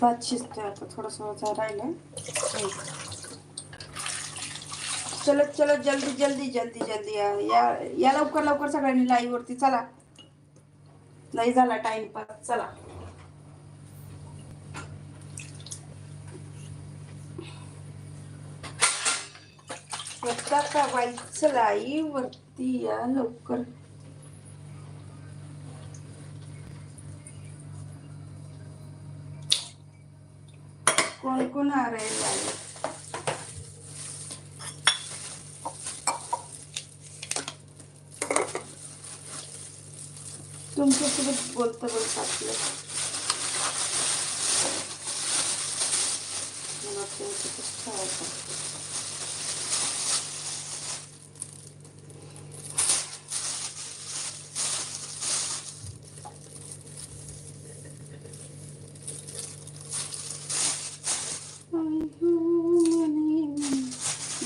भात शिजतोय आता थोडंसं राहिलं चलत चलत जल्दी जल्दी जल्दी जल्दी या या- लवकर लवकर सगळ्यांनी लाईव्ह वरती चला. नाही झाला टाइमपास चला. स्वतः का लाईव्ह वरती या लवकर. कोण कोण आरायला रहे तुमच्यासोबत बोलता बोलता आपलं. मला तुमचं कसं ठेवायचं.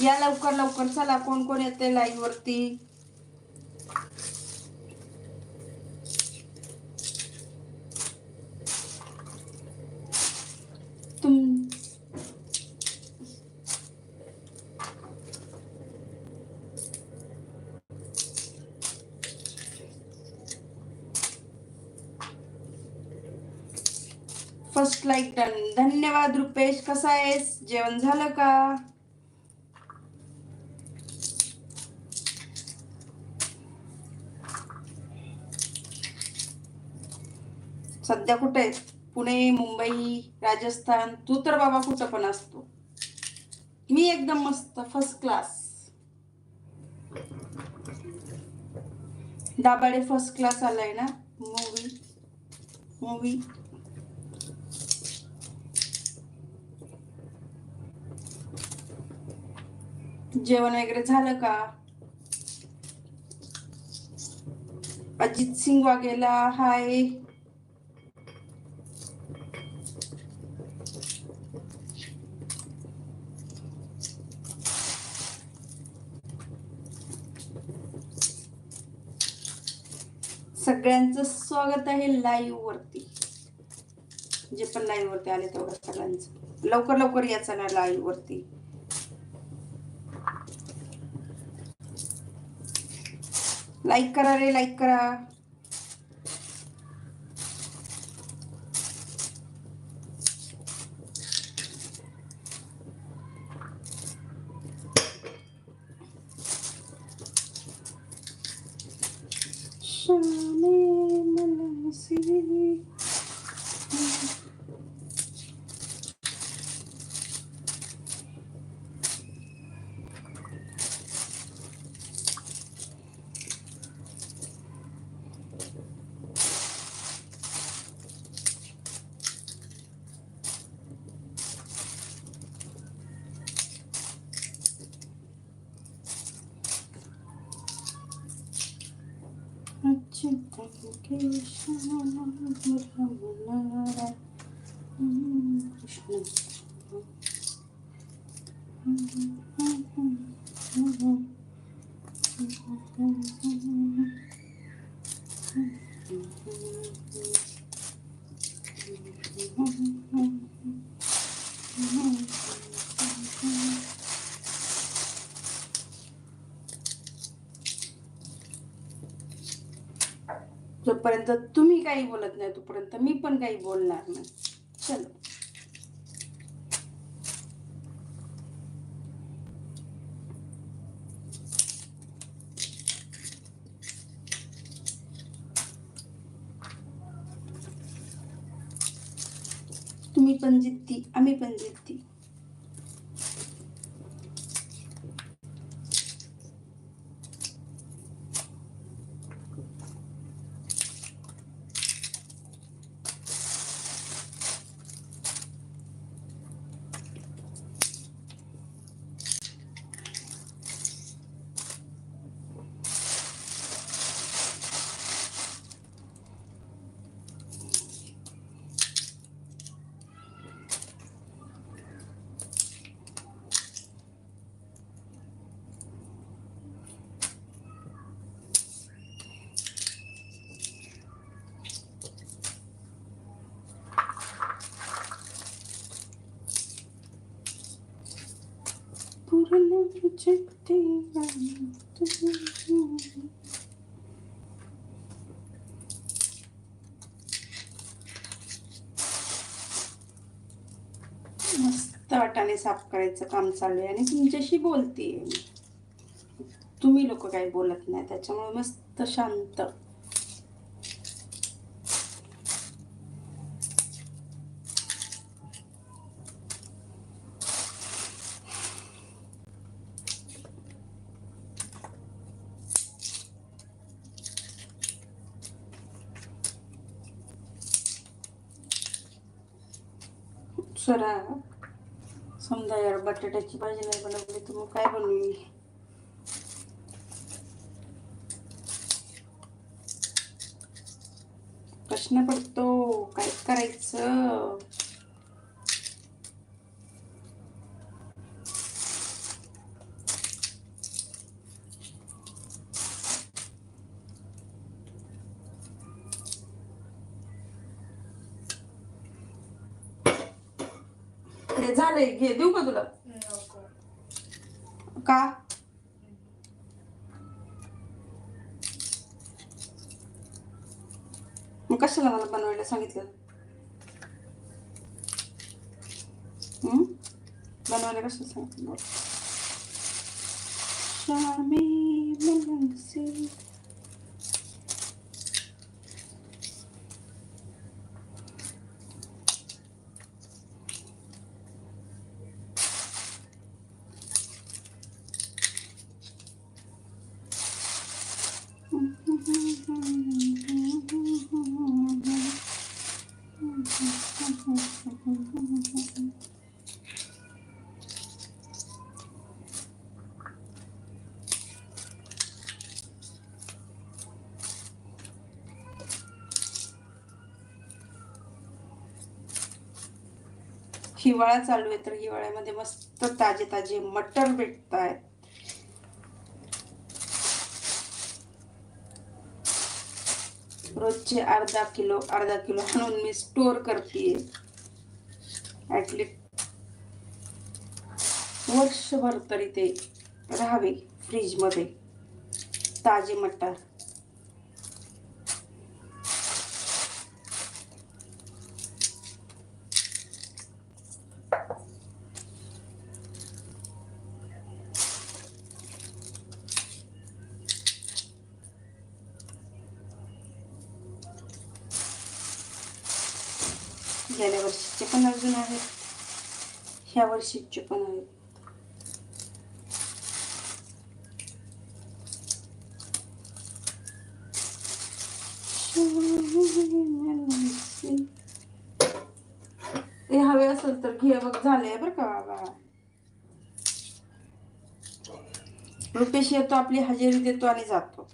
या लवकर लवकर. चला कोण कोण येते लाईव्ह वरती? तुम फर्स्ट लाईक डन धन्यवाद रुपेश. कसा आहेस? जेवण झालं का? सध्या कुठे आहेत? पुणे मुंबई राजस्थान? तू तर बाबा कुठं पण असतो. मी एकदम मस्त फर्स्ट क्लास दाबाडे फर्स्ट क्लास आलाय ना? मूवी मूवी जेवण वगैरे झालं का? अजित सिंग वाघेला हाय. सगळ्यांचं स्वागत आहे लाईव्ह वरती. जे पण लाईव्ह वरती आले तेवढं सगळ्यांचं. लवकर लवकर याचा ना लाईव्ह वरती. लाईक करा रे लाईक करा. shame and I see. जोपर्यंत तुम्ही काही बोलत नाही तोपर्यंत मी पण काही बोलणार नाही. चलो तुम्ही पण जिद्दी आम्ही पण जिद्दी मस्त वाटाने साफ करायचं काम चालू आहे. आणि तुमच्याशी बोलते तुम्ही लोक काही बोलत नाही त्याच्यामुळे मस्त शांत सरा समजा यार बटाट्याची भाजी नाही बनवली तर मग काय बनवली प्रश्न पडतो काय करायचं? हे झालंय घे देऊ का तुला का मग कशाला मला बनवायला सांगितलं? बनवायला कशाला सांगितलं? हिवाळा चालू आहे तर हिवाळ्यामध्ये मस्त ताजे ताजे मटर भेटत आहेत रोजचे अर्धा किलो अर्धा किलो म्हणून मी स्टोर करते ॲटलिस्ट वर्षभर तरी ते राहावे फ्रीजमध्ये ताजे मटर गेल्या वर्षीचे पण अजून आहेत ह्या पण आहेत ते हवे असेल तर घे बघ झाले बरं का बाबा रुपेश येतो आपली हजेरी देतो आणि जातो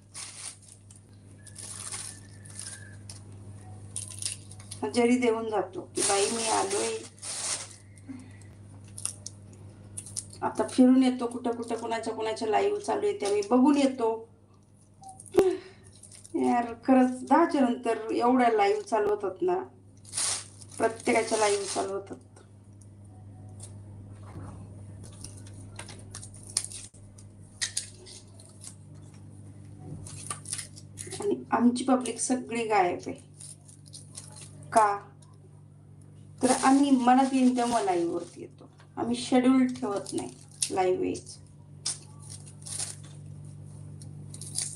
हजेरी देऊन जातो की बाई मी आलोय आता फिरून येतो कुठं कुठं कुणाच्या कुणाच्या लाईव्ह चालू आहे त्या मी बघून येतो. यार खरंच दहाच्या नंतर एवढ्या लाईव्ह चालू होतात ना. प्रत्येकाच्या लाईव्ह चालू होतात. आणि आमची पब्लिक सगळी गायब आहे. का? तर आम्ही मनात येईन तेव्हा लाईव्ह येतो. आम्ही शेड्यूल ठेवत नाही लाईव्ह वेज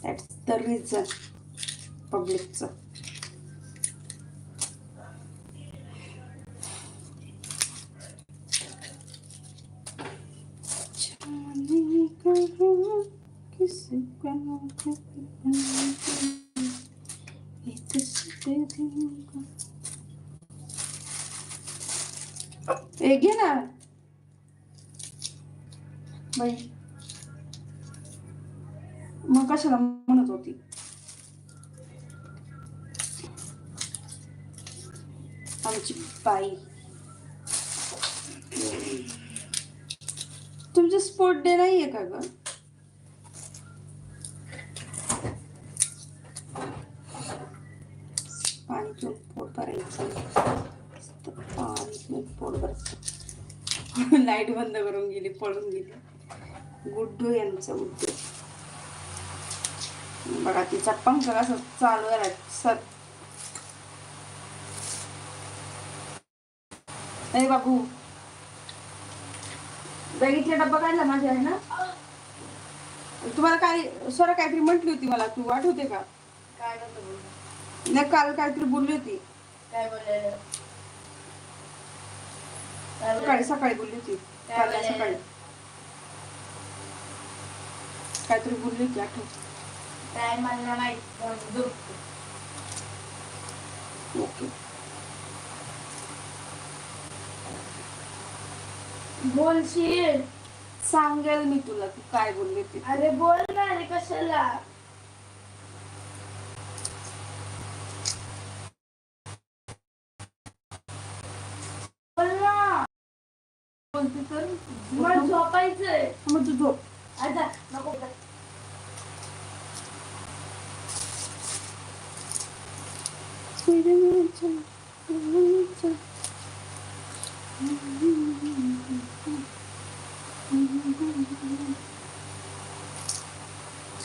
दॅट्स द रिझन पब्लिकचं घे ना बाई. मग कशाला म्हणत होती? आमची बाई. तुमचं स्पोर्ट डे नाही आहे का ग? पाणी पोट भरायचं. पाणी पोट भरायचं. लाइट बंद करून गेली पळून गेली. गुड्डू यांचा उद्योग. बघा तिचा पंख कसा चालू आहे सत नाही बाबू बघितले डब्बा काढला माझ्या आहे ना? तुम्हाला काय सर काहीतरी म्हटली होती मला तू आठवते का? काय. नाही काल काहीतरी बोलली होती. काय बोललेलं? काय सकाळी? सकाळी बोलली होती. बोलले? सकाळी. काहीतरी बोलली होती आठव काय मला नाही माहीत. ओके. बोलशील? सांगेल मी तुला तू काय बोलली होती अरे बोल ना रे कशाला? बोल ना. बोलते तर. मला झोपायचंय. मग तू झोप. आता नको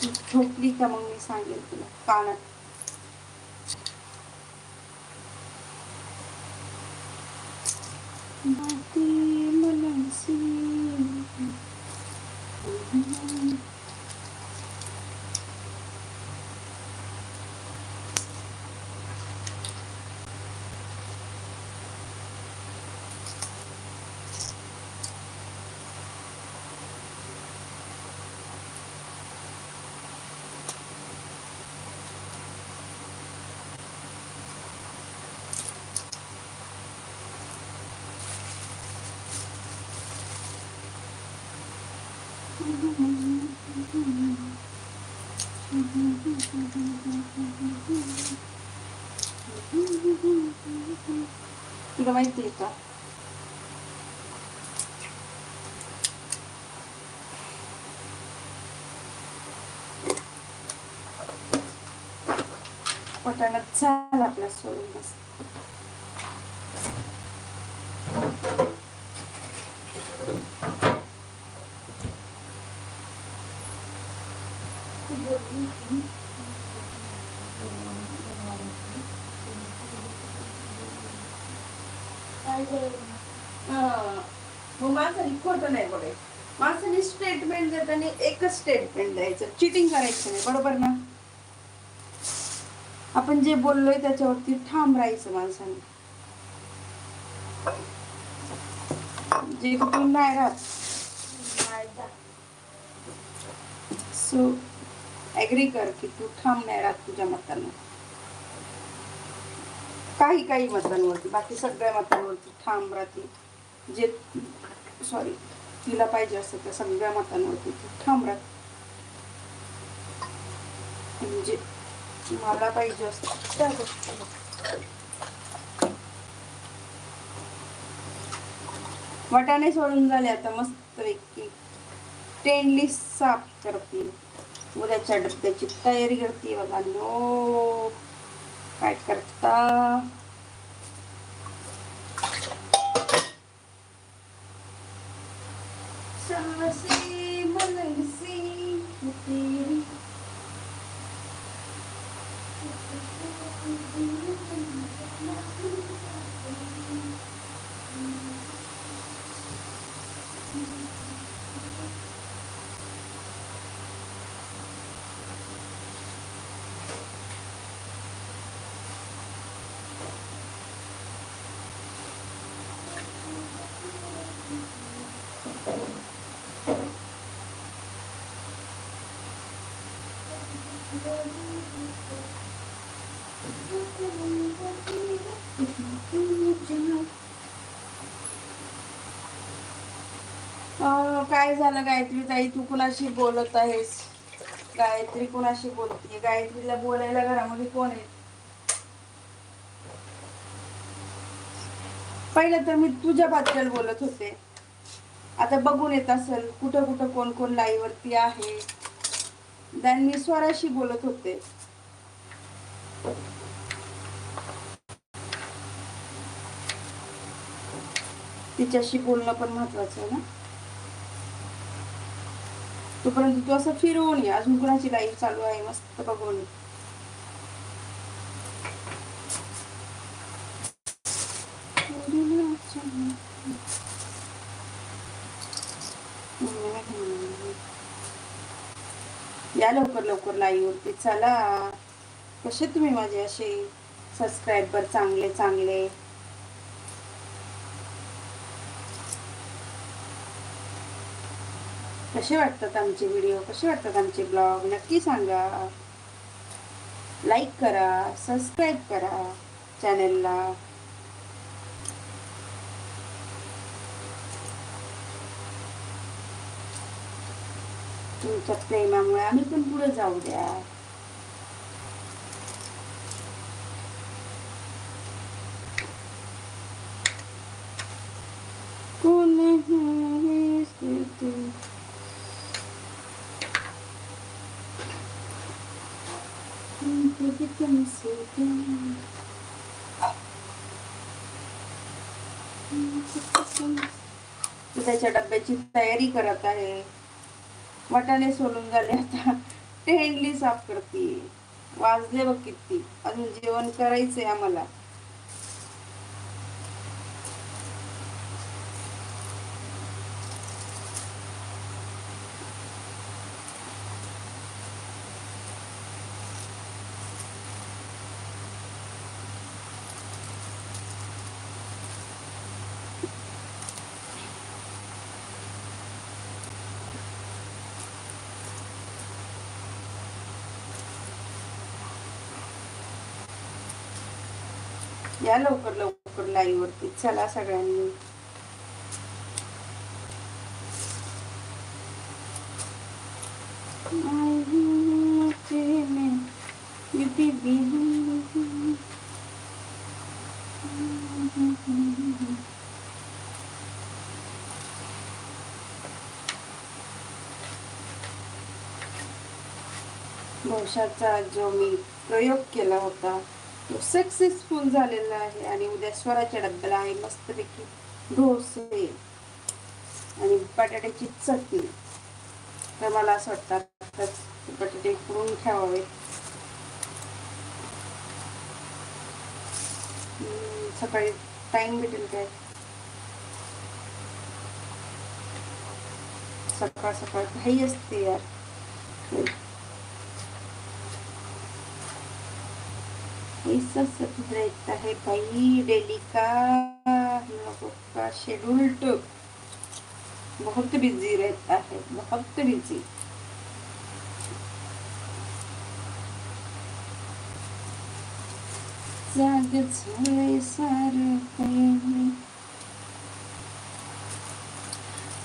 झोपली का मग मी सांगेल तुला कानात माती मनासी. तुला माहिती आहे का पटाणात झाला आपला सोडून मस्त काय बोल अं, मग माणसाने खोटं नाही बोलायचं. माणसाने स्टेटमेंट देताना एकच स्टेटमेंट द्यायचं. चिटिंग करायचं नाही बरोबर ना? आपण जे बोललोय त्याच्यावरती ठाम राहायचं माणसाने. जे तू नाही राहत. सो ॲग्री कर की तू थांब नाही राहत तुझ्या मतांना. काही काही मतांवरती बाकी सगळ्या मतांवरती थांब राहते जे सॉरी तिला पाहिजे असतं त्या सगळ्या मतांवरती ती ठाम राहते म्हणजे मला पाहिजे असतं त्या गोष्टी वाटाणे सोडून झाले आता मस्त पैकी. टेंडली साफ करते उद्याच्या डब्याची तयारी करते बघा. नो. काय करता? काय झालं गायत्री ताई? तू कुणाशी बोलत आहेस? गायत्री कुणाशी बोलते गायत्रीला बोलायला घरामध्ये कोण आहे? पहिलं तर मी तुझ्या तुझ्याबद्दल बोलत होते. आता बघून येत असेल कुठं कुठं कोण कोण लाईव्ह वरती आहे. देन मी स्वराशी बोलत होते. तिच्याशी बोलणं पण महत्वाचं आहे ना? तोपर्यंत तू असं फिरवून ये. अजून कुणाची लाईफ चालू आहे मस्त बघून या. लवकर लवकर लाईव्ह वरती. चला. कसे तुम्ही माझे असे सबस्क्रायबर चांगले चांगले. कसे वाटतात आमचे व्हिडिओ? कसे वाटतात आमचे ब्लॉग? नक्की सांगा. लाईक करा सबस्क्राईब करा चॅनलला तुमच्या प्रेमामुळे आम्ही पण पुढे जाऊ द्या कोण है तू त्याच्या डब्याची तयारी करत आहे. वाटाणे सोलून झाले आता. टेंडली साफ करते वाजले बघ किती. अजून जेवण करायचंय आम्हाला. या लवकर लवकर लाईव्ह वरती. चला सगळ्यांनी. भविष्याचा जो मी प्रयोग केला होता तो सक्सेसफुल झालेला आहे. आणि उद्या स्वराच्या डब्याला आहे मस्तपैकी डोसे आणि बटाट्याची चटणी. तर मला असं वाटतं आत्ताच बटाटे करून ठेवावे. सकाळी टाइम भेटेल काय? सकाळ सकाळ घाई असते यार. ऐसा सब रहता है भाई डेली का हम लोगों का शेड्यूल तो बहुत बिजी रहता है बहुत बिजी जाग झालंय सारं काही.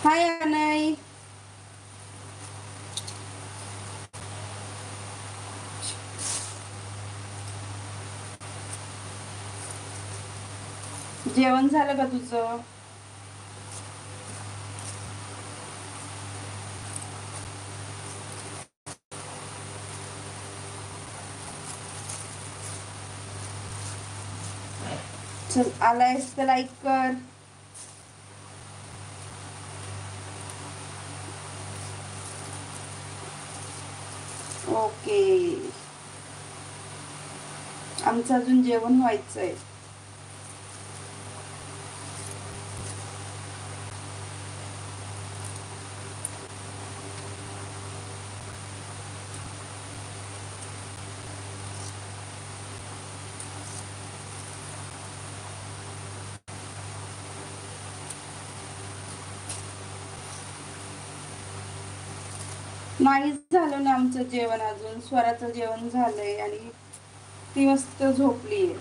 हाय अनाई जेवण झालं का तुझं? चल आलायस तर लाईक कर. ओके आमचं अजून जेवण व्हायचंय. नाही झालं ना आमचं जेवण अजून. स्वराचं जेवण झालंय आणि ती मस्त झोपलीये.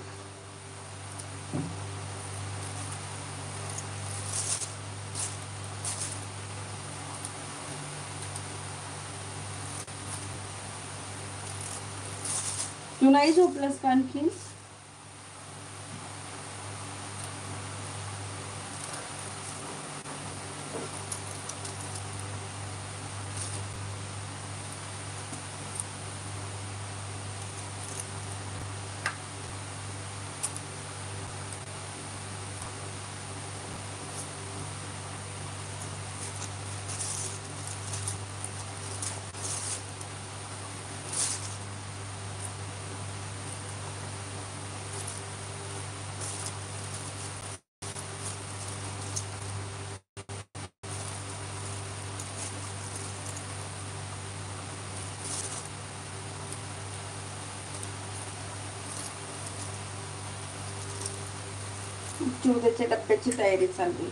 तू नाही झोपलंस का आणखी उद्याच्या डब्याची तयारी चालली.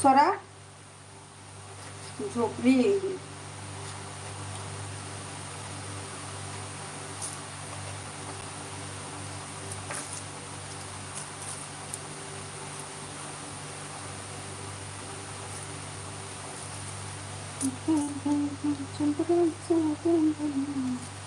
Será? Joguei. Thank you.